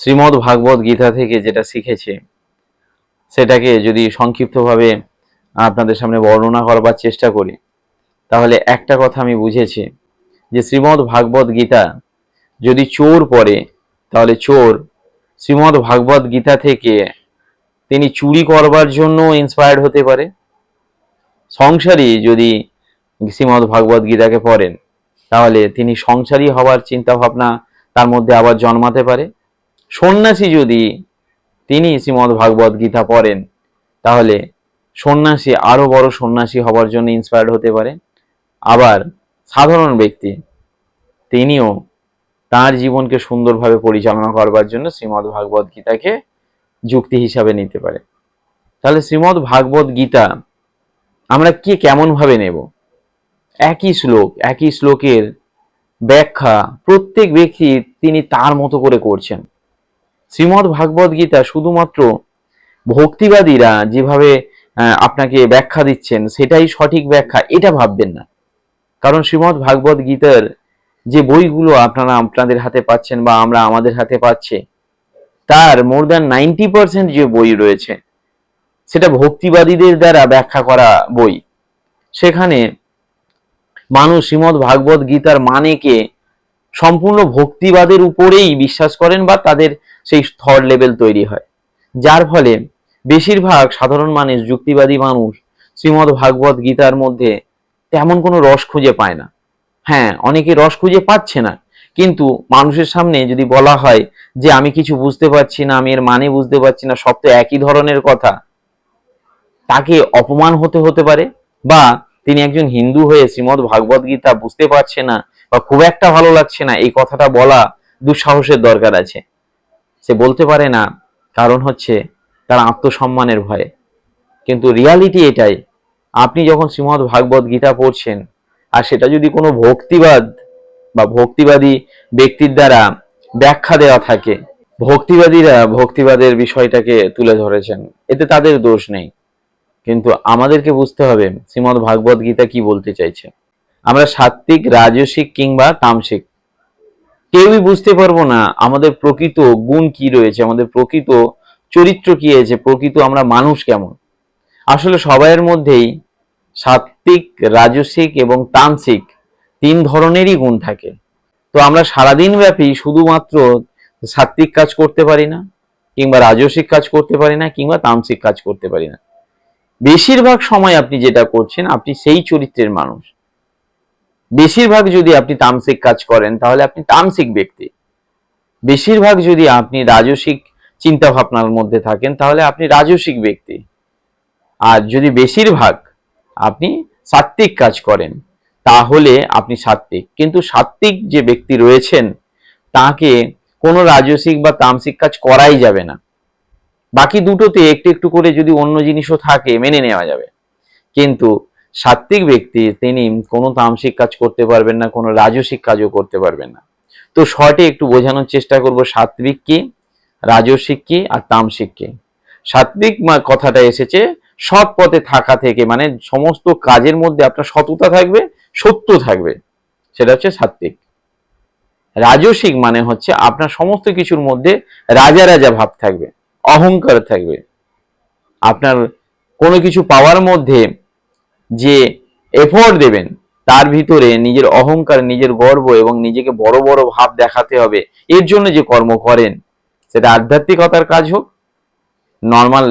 শ্রীমদ্ ভাগবত গীতা থেকে যেটা শিখেছে, সেটাকে যদি সংক্ষিপ্তভাবে আপনাদের সামনে বর্ণনা করবার চেষ্টা করি, তাহলে একটা কথা আমি বুঝেছি যে শ্রীমদ্ ভাগবত গীতা যদি চোর পড়ে, তাহলে চোর শ্রীমদ্ ভাগবত গীতা থেকে তিনি চুরি করবার জন্য ইন্সপায়ার্ড হতে পারে। সংসারী যদি শ্রীমদ্ ভাগবত গীতাকে পড়েন, তাহলে তিনি সংসারী হওয়ার চিন্তা ভাবনা তার মধ্যে আবার জন্মাতে পারে। সন্ন্যাসী যদি তিনি শ্রীমদ্ ভাগবত গীতা পড়েন, তাহলে সন্ন্যাসী আরও বড় সন্ন্যাসী হবার জন্য ইন্সপায়ার্ড হতে পারে। আবার সাধারণ ব্যক্তি, তিনিও তার জীবনকে সুন্দরভাবে পরিচালনা করবার জন্য শ্রীমদ্ ভাগবত গীতাকে যুক্তি হিসাবে নিতে পারে। তাহলে শ্রীমদ্ ভাগবত গীতা আমরা কি কেমন ভাবে নেব? একই শ্লোক, একই শ্লোকের ব্যাখ্যা প্রত্যেক ব্যক্তি তিনি তার মতো করে করছেন। শ্রীমদ্ ভাগবত গীতা শুধুমাত্র ভক্তিবাদীরা যেভাবে আপনাকে ব্যাখ্যা দিচ্ছেন, সেটাই সঠিক ব্যাখ্যা, এটা ভাববেন না। কারণ শ্রীমদ্ ভাগবত গীতার যে বইগুলো আপনারা আপনাদের হাতে পাচ্ছেন বা আমরা আমাদের হাতে পাচ্ছি, তার মোর দ্যান নাইনটি পার্সেন্ট যে বই রয়েছে, সেটা ভক্তিবাদীদের দ্বারা ব্যাখ্যা করা বই। সেখানে মানুষ শ্রীমদ্ ভাগবত গীতার মানেকে সম্পূর্ণ ভক্তিবাদের উপরেই বিশ্বাস করেন বা তাদের সেই থর্ড লেভেল তৈরি হয়। যার ফলে বেশিরভাগ সাধারণ মানুষ, যুক্তিবাদী মানুষ, শ্রীমদ্ ভাগবত গীতার মধ্যে তেমন কোনো রস খুঁজে পায় না। হ্যাঁ অনেকে রস খুঁজে পাচ্ছে না। কিন্তু মানুষের সামনে যদি বলা হয় যে, আমি কিছু বুঝতে পারছি না, আমি এর মানে বুঝতে পারছি না, সব তো একই ধরনের কথা, তাকে অপমান হতে হতে পারে বা তিনি একজন হিন্দু হয়ে শ্রীমদ্ ভাগবত গীতা বুঝতে পারছে না বা খুব একটা ভালো লাগছে না, এই কথাটা বলা দুঃসাহসের দরকার আছে। সে বলতে পারে না, কারণ হচ্ছে তার আত্মসম্মানের ভয়ে। কিন্তু রিয়ালিটি এটাই, আপনি যখন শ্রীমদ্ ভাগবত গীতা পড়ছেন, আর সেটা যদি কোনো ভক্তিবাদ বা ভক্তিবাদী ব্যক্তির দ্বারা ব্যাখ্যা দেওয়া থাকে, ভক্তিবাদীরা ভক্তিবাদের বিষয়টাকে তুলে ধরেছেন, এতে তাদের দোষ নেই। কিন্তু আমাদেরকে বুঝতে হবে শ্রীমদ্ ভাগবত গীতা কি বলতে চাইছে। আমরা সাত্বিক রাজসিক কিংবা তামসিক। কেউই বুঝতে পারব না আমাদের প্রকৃত গুণ কি রয়েছে, আমাদের প্রকৃত চরিত্র কি আছে প্রকৃত আমরা মানুষ কেমন। আসলে সবাইয়ের মধ্যেই সাত্বিক রাজসিক এবং তামসিক তিন ধরনেরই গুণ থাকে। তো আমরা সারাদিন ব্যাপী শুধুমাত্র সাত্বিক কাজ করতে পারি না, কিংবা রাজসিক কাজ করতে পারি না, কিংবা তামসিক কাজ করতে পারি না। বেশিরভাগ সময় আপনি যেটা করছেন, আপনি সেই চরিত্রের মানুষ। বেশিরভাগ যদি আপনি তামসিক কাজ করেন, তাহলে আপনি তামসিক ব্যক্তি। বেশিরভাগ যদি আপনি রাজসিক চিন্তা ভাবনার মধ্যে থাকেন, তাহলে আপনি রাজসিক ব্যক্তি। আর যদি বেশিরভাগ আপনি সাত্ত্বিক কাজ করেন, তাহলে আপনি সাত্ত্বিক। কিন্তু সাত্ত্বিক যে ব্যক্তি রয়েছেন, তাকে কোনো রাজসিক বা তামসিক কাজ করাই যাবে না। বাকি দুটোতে একটু একটু করে যদি অন্য জিনিসও থাকে, মেনে নেওয়া যাবে। কিন্তু সাত্ত্বিক ব্যক্তি, তিনি কোনো তামসিক কাজ করতে পারবেন না, কোনো রাজসিক কাজও করতে পারবেন না। তো শর্টে একটু বোঝানোর চেষ্টা করব সাত্বিক কি, রাজসিক কি, আর তামসিক কি? সাত্বিক কথাটা এসেছে, সৎ পথে থাকা থেকে মানে সমস্ত কাজের মধ্যে আপনার সততা থাকবে, সত্য থাকবে। সেটা হচ্ছে সাত্বিক রাজসিক মানে হচ্ছে আপনার সমস্ত কিছুর মধ্যে রাজা রাজা ভাব থাকবে। অহংকার থাকবে। আপনার কোনো কিছু পাওয়ার মধ্যে যে এফোর্ট দেবেন, তার ভিতরে নিজের অহংকার, নিজের গর্ব এবং নিজেকে বড় বড় ভাব দেখাতে হবে। এর জন্য যে কর্ম করেন, সেটা আধ্যাত্মিকতার কাজ হোক নর্মাল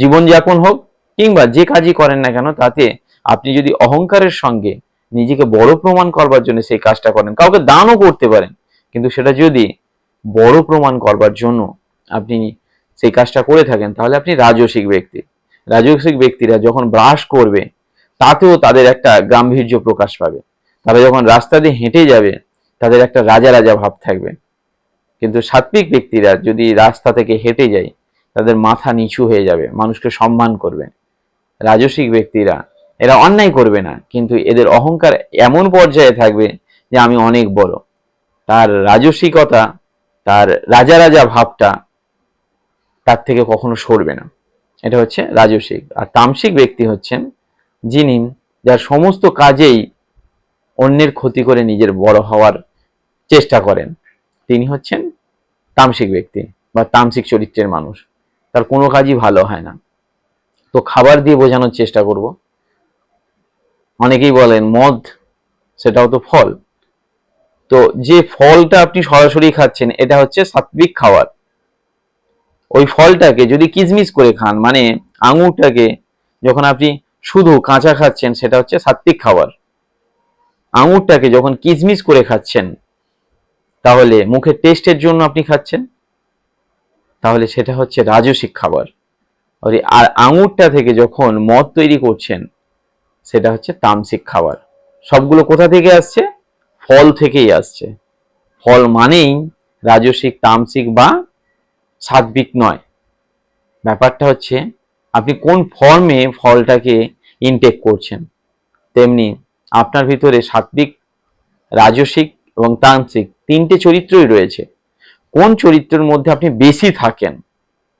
জীবনযাপন হোক, কিংবা যে কাজই করেন না কেন, তাতে আপনি যদি অহংকারের সঙ্গে নিজেকে বড় প্রমাণ করবার জন্য সেই কাজটা করেন, কাউকে দানও করতে পারেন, কিন্তু সেটা যদি বড় প্রমাণ করবার জন্য আপনি সেই কাজটা করে থাকেন, তাহলে আপনি রাজসিক ব্যক্তি। রাজসিক ব্যক্তিরা যখন ব্রাশ করবে, তাতেও তাদের একটা গাম্ভীর্য প্রকাশ পাবে। তারা যখন রাস্তা দিয়ে হেঁটে যাবে, তাদের একটা রাজা রাজা ভাব থাকবে। কিন্তু সাত্বিক ব্যক্তিরা যদি রাস্তা থেকে হেঁটে যায়, তাদের মাথা নিচু হয়ে যাবে, মানুষকে সম্মান করবে। রাজসিক ব্যক্তিরা, এরা অন্যায় করবে না, কিন্তু এদের অহংকার এমন পর্যায়ে থাকবে যে আমি অনেক বড়। তার রাজসিকতা, তার রাজা রাজা ভাবটা তার থেকে কখনো সরবে না। এটা হচ্ছে রাজসিক আর তামসিক ব্যক্তি হচ্ছেন যিনি যার সমস্ত কাজেই অন্যের ক্ষতি করে নিজের বড় হওয়ার চেষ্টা করেন। তিনি হচ্ছেন তামসিক ব্যক্তি বা তামসিক চরিত্রের মানুষ। তার কোনো কাজই ভালো হয় না। তো খাবার দিয়ে বোঝানোর চেষ্টা করব। অনেকেই বলেন, মদ, সেটাও তো ফল। তো যে ফলটা আপনি সরাসরি খাচ্ছেন, এটা হচ্ছে সাত্বিক খাবার ওই ফলটাকে যদি কিসমিস করে খান মানে আঙুরটাকে যখন আপনি শুধু কাঁচা খাচ্ছেন, সেটা হচ্ছে সাত্বিক খাবার। আঙুরটাকে যখন কিসমিস করে খাচ্ছেন, তাহলে মুখের টেস্টের জন্য আপনি খাচ্ছেন। তাহলে সেটা হচ্ছে রাজসিক খাবার। আর আঙুরটা থেকে যখন মদ তৈরি করছেন, সেটা হচ্ছে তামসিক খাবার। সবগুলো কোথা থেকে আসছে? ফল থেকেই আসছে। ফল মানেই রাজসিক, তামসিক বা সাত্বিক নয়। ব্যাপারটা হচ্ছে, আপনি কোন ফর্মে ফলটাকে ইনটেক করছেন? তেমনি আপনার ভিতরে সাত্বিক, রাজসিক এবং তান্ত্রিক তিনটে চরিত্রই রয়েছে। কোন চরিত্রের মধ্যে আপনি বেশি থাকেন?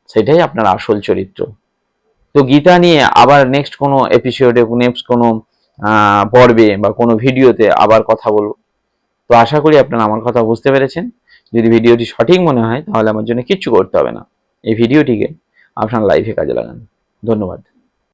সেটাই আপনার আসল চরিত্র। তো গীতা নিয়ে আবার নেক্সট কোনো এপিসোডে নেক্সট কোনো পর্বে বা কোনো ভিডিওতে আবার কথা বলব। তো আশা করি আপনারা আমার কথা বুঝতে পেরেছেন। যদি ভিডিওটি সঠিক মনে হয়, তাহলে আমার জন্য কিচ্ছু করতে হবে না। এই ভিডিওটিকে আপনার লাইফে কাজে লাগান। ধন্যবাদ।